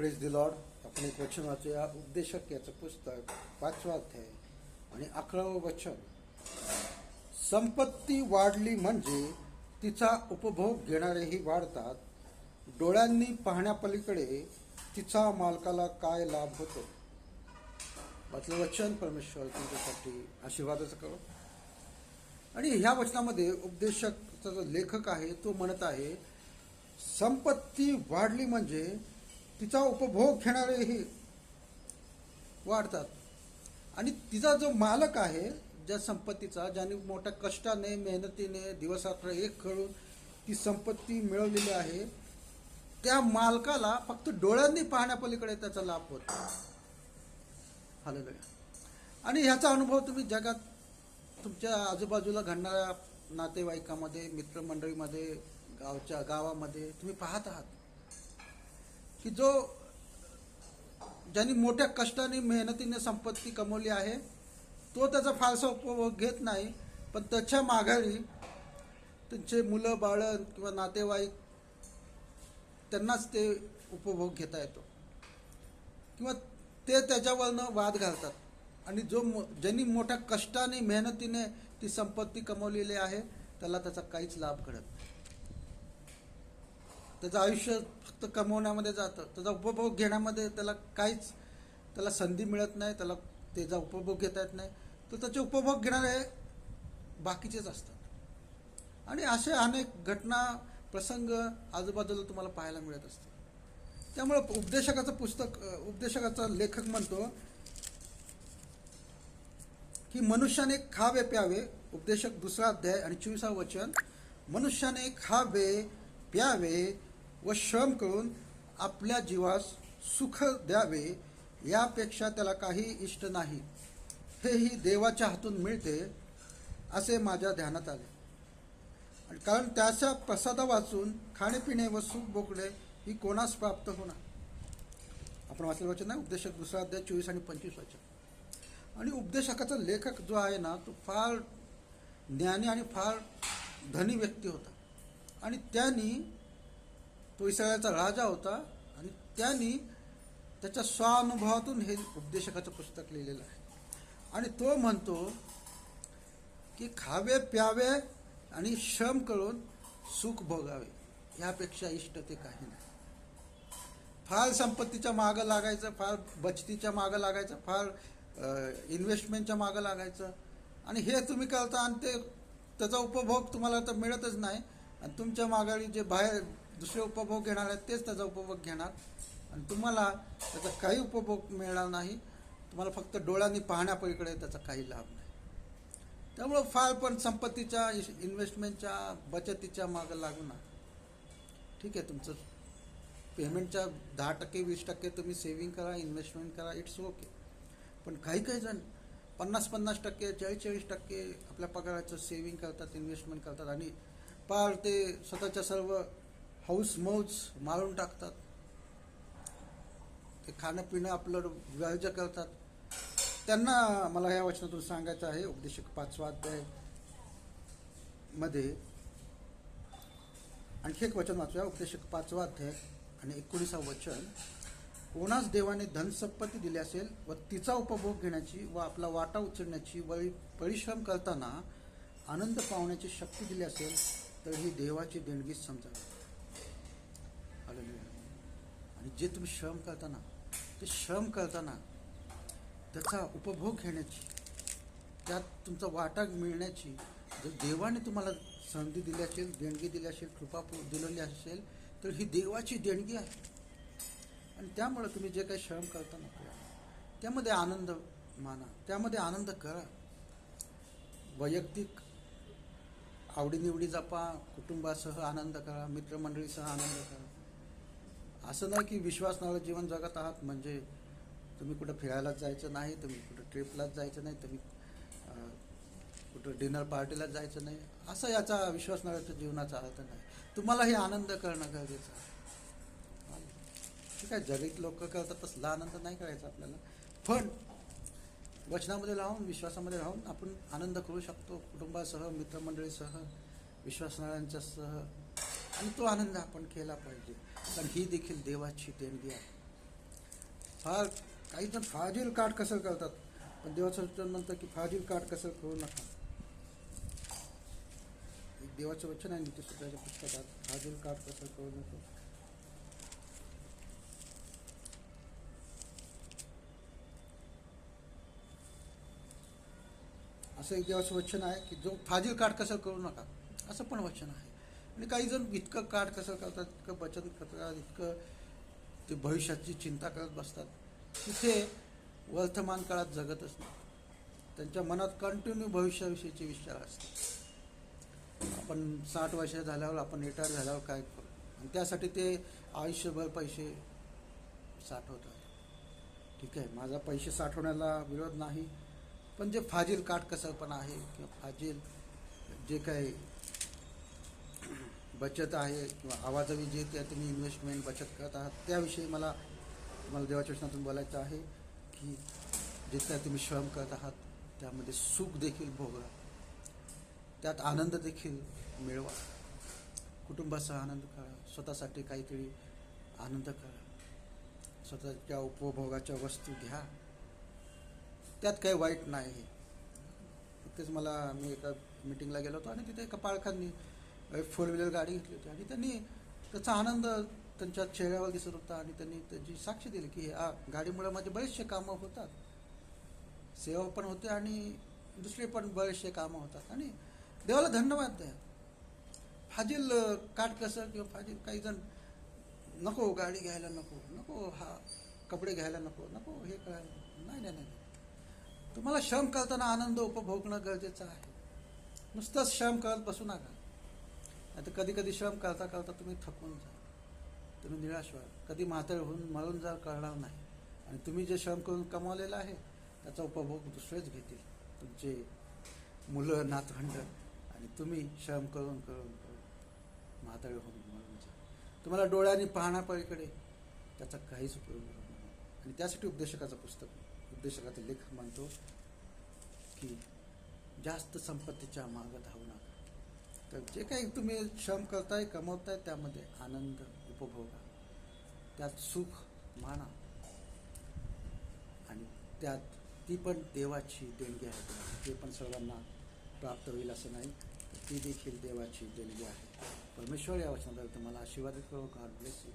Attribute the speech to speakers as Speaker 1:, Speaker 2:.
Speaker 1: Press the Lord आपण एक वचन वाचूया. उपदेशक याचं पुस्तक पाचवा अध्याय आणि अकरावं वचन. संपत्ती वाढली म्हणजे तिचा उपभोग घेणारेही वाढतात. डोळ्यांनी पाहण्यापलीकडे तिचा मालकाला काय लाभ होतो? वाचलं वचन परमेश्वर तुमच्यासाठी आशीर्वादाचं करो. आणि ह्या वचनामध्ये उपदेशकचा जो लेखक आहे तो म्हणत आहे संपत्ती वाढली म्हणजे तिचा उपभोग घेणारेही वाढतात. आणि तिचा जो मालक आहे ज्या संपत्तीचा ज्याने मोठ्या कष्टाने मेहनतीने दिवसात्र एक करून ती संपत्ती मिळवलेली आहे त्या मालकाला फक्त डोळ्यांनी पाहण्यापलीकडे त्याचा लाभ होतो हालेलुया. आणि ह्याचा अनुभव तुम्ही जगात तुमच्या आजूबाजूला घडणाऱ्या नातेवाईकामध्ये मित्रमंडळीमध्ये गावच्या गावामध्ये तुम्ही पाहत आहात. की जो ज्यांनी मोठ्या कष्टाने मेहनतीने संपत्ती कमवली आहे तो त्याचा फारसा उपभोग घेत नाही. पण त्याच्या माघारी त्यांचे मुलं बाळं किंवा नातेवाईक त्यांनाच ते उपभोग घेता येतो. किंवा ते त्याच्यावरनं वाद घालतात. आणि जो मो- ज्यांनी मोठ्या कष्टाने मेहनतीने ती संपत्ती कमवलेली आहे त्याला त्याचा काहीच लाभ घडत नाही. त्याचं आयुष्य फक्त कमवण्यामध्ये जातं. त्याचा उपभोग घेण्यामध्ये त्याला काहीच त्याला संधी मिळत नाही त्याला त्याचा उपभोग घेता येत नाही. तर त्याचे उपभोग घेणारे बाकीचेच असतात. आणि असे अनेक घटना प्रसंग आजूबाजूला तुम्हाला पाहायला मिळत असतात त्यामुळं उपदेशकाचं पुस्तक उपदेशकाचा लेखक म्हणतो की मनुष्याने खावे प्यावे उपदेशक दुसरा अध्याय आणि चोवीसा वचन. मनुष्याने खावे प्यावे व श्रम करून आपल्या जीवास सुख द्यावे यापेक्षा त्याला काही इष्ट नाही. हेही देवाच्या हातून मिळते असे माझ्या ध्यानात आले. आणि कारण त्याच्या प्रसादा वाचून खाणेपिणे व सुख बोकणे ही कोणास प्राप्त होणार? आपण वाचलेलं वचन आहे उपदेशक दुसरा अध्याय चोवीस आणि पंचवीस वचन. आणि उपदेशकाचा लेखक जो आहे ना तो फार ज्ञानी आणि फार धनी व्यक्ती होता. आणि त्यांनी तो राजा होता आणि त्यांनी त्याच्या स्वानुभवातून हे उपदेशकाचं पुस्तक लिहिलेलं आहे. आणि तो म्हणतो की खावे प्यावे आणि श्रम करून सुख भोगावे. यापेक्षा इष्ट ते काही नाही. फार संपत्तीच्या मागं लागायचं फार बचतीच्या मागं लागायचं फार इन्व्हेस्टमेंटच्या मागं लागायचं. आणि हे तुम्ही करता आणि ते त्याचा उपभोग तुम्हाला तर मिळतच नाही. आणि तुमच्या मागाळी जे बाहेर दुसरे उपभोग घेणार आहेत तेच त्याचा उपभोग घेणार. आणि तुम्हाला त्याचा काही उपभोग मिळणार नाही. तुम्हाला फक्त डोळ्यांनी पाहण्यापलीकडे त्याचा काही लाभ नाही. त्यामुळं फार पण संपत्तीच्या इन्व्हेस्टमेंटच्या बचतीच्या मागं लागू ना ठीक आहे तुमचं पेमेंटच्या दहा टक्के वीस टक्के तुम्ही सेव्हिंग करा इन्व्हेस्टमेंट करा इट्स ओके पण काही काही जण पन्नास पन्नास टक्के चाळीस चाळीस टक्के आपल्या पगाराचं सेव्हिंग करतात इन्व्हेस्टमेंट करतात. आणि पार ते स्वतःच्या सर्व हौस मौज मारून टाकतात. ते खाणं पिणं आपलं व्याज करतात. त्यांना मला या वचनातून सांगायचं आहे उपदेशक पाचवा अध्यायमध्ये आणखी एक वचन वाचूया. उपदेशक पाचवा अध्याय आणि एकोणीसा वचन. कोणास देवाने धनसंपत्ती दिली असेल व तिचा उपभोग घेण्याची व आपला वाटा उचलण्याची व परिश्रम करताना आनंद पावण्याची शक्ती दिली असेल तर ही देवाची देणगीच समजावी. आणि जे तुम्ही श्रम करताना ते श्रम करताना त्याचा उपभोग घेण्याची त्यात तुमचा वाटा मिळण्याची जर देवाने तुम्हाला संधी दिली असेल देणगी दिली असेल कृपा दिलेली असेल तर ही देवाची देणगी आहे. आणि त्यामुळं तुम्ही जे काही श्रम करताना त्यामध्ये आनंद माना त्यामध्ये आनंद करा. वैयक्तिक आवडीनिवडी जपा कुटुंबासह आनंद करा मित्रमंडळीसह आनंद करा. असं नाही की विश्वासनावर जीवन जगत आहात म्हणजे तुम्ही कुठं फिरायलाच जायचं नाही तुम्ही कुठं ट्रिपलाच जायचं नाही तुम्ही कुठं डिनर पार्टीलाच जायचं नाही. असं याचा विश्वासनाऱ्याच्या जीवनाचा अर्थ नाही. तुम्हालाही आनंद करणं गरजेचं आहे. ठीक आहे जगीत लोक करतात तसला आनंद नाही करायचा आपल्याला. पण वचनामध्ये राहून विश्वासामध्ये राहून आपण आनंद करू शकतो. कुटुंबासह मित्रमंडळीसह विश्वासनाऱ्यांच्यासह आणि तो आनंद आपण केला पाहिजे. कारण ही देखील देवाची देणगी आहे. फार काही जण फाजील काठ कसर करतात. पण देवाचं वचन म्हणतं की फाजील काठ कसर करू नका. एक देवाचं वचन आहे नीतीसूत्राच्या पुस्तकात. फाजील काठ कसर करू नको. असं एक देवाचं वचन आहे की जो फाजील काठ कसर करू नका. असं पण वचन आहे. आणि काही जण इतकं काठ कसं करतात इतकं बचत करतात इतकं ते भविष्याची चिंता करत बसतात. तिथे वर्तमान काळात जगतच नाही. त्यांच्या मनात कंटिन्यू भविष्याविषयीचे विचार असतात. आपण साठ वर्ष झाल्यावर आपण रिटायर झाल्यावर काय करू? आणि त्यासाठी ते आयुष्यभर पैसे साठवतात. ठीक आहे माझा पैसे साठवण्याला विरोध नाही. पण जे फाजील काटकसरपणा आहे किंवा फाजील जे काही बचत आहे किंवा आवाजावी जे त्या तुम्ही इन्व्हेस्टमेंट बचत करत आहात त्याविषयी मला मला देवाच्या वचनातून बोलायचं आहे की जे काय तुम्ही श्रम करत आहात त्यामध्ये सुख देखील भोगा त्यात आनंद देखील मिळवा. कुटुंबासह आनंद करा. स्वतःसाठी काहीतरी आनंद करा. स्वतःच्या उपभोगाच्या वस्तू घ्या. त्यात काही वाईट नाही. तेच मला मी एका मिटिंगला गेलो होतो आणि तिथे एका पाळखांनी फोर व्हीलर गाडी घेतली होती. आणि त्यांनी त्याचा आनंद त्यांच्या चेहऱ्यावर दिसत होता आणि त्यांनी त्याची साक्ष दिली की हा गाडीमुळे माझे बरेचसे कामं होतात. सेवा पण होते आणि दुसरे पण बरेचसे कामं होतात. आणि देवाला धन्यवाद द्या. फाजील काट कसं किंवा फाजील काही जण नको गाडी घ्यायला नको. नको हा कपडे घ्यायला नको. नको हे करायला नको. नाही नाही नाही. तुम्हाला श्रम करताना आनंद उपभोगणं गरजेचं आहे. नुसतंच श्रम करत बसू नका. आता कधी कधी श्रम करता करता तुम्ही थकून जा तुम्ही निराश व्हाल कधी म्हातार होऊन मरून जा करणार नाही आणि तुम्ही जे श्रम करून कमावलेलं आहे त्याचा उपभोग दुसरेच घेतील. तुमचे मुलं नातखंड आणि तुम्ही श्रम करून करून करून म्हातारे होऊन मरून जा तुम्हाला डोळ्यांनी पाहण्यापलीकडे त्याचा काहीच उपयोग होणार नाही. आणि त्यासाठी उपदेशकाचं पुस्तक उपदेशकाचा लेख म्हणतो की जास्त संपत्तीच्या मागं धावू नका. तर जे काही तुम्ही श्रम करताय कमवताय त्यामध्ये आनंद उपभोगा. त्यात सुख माना. आणि त्यात ती पण देवाची देणगी आहे. ते पण सर्वांना प्राप्त होईल असं नाही. ती देखील देवाची देणगी आहे. परमेश्वर या वचनाद्वारे तुम्हाला आशीर्वादित करू. God bless you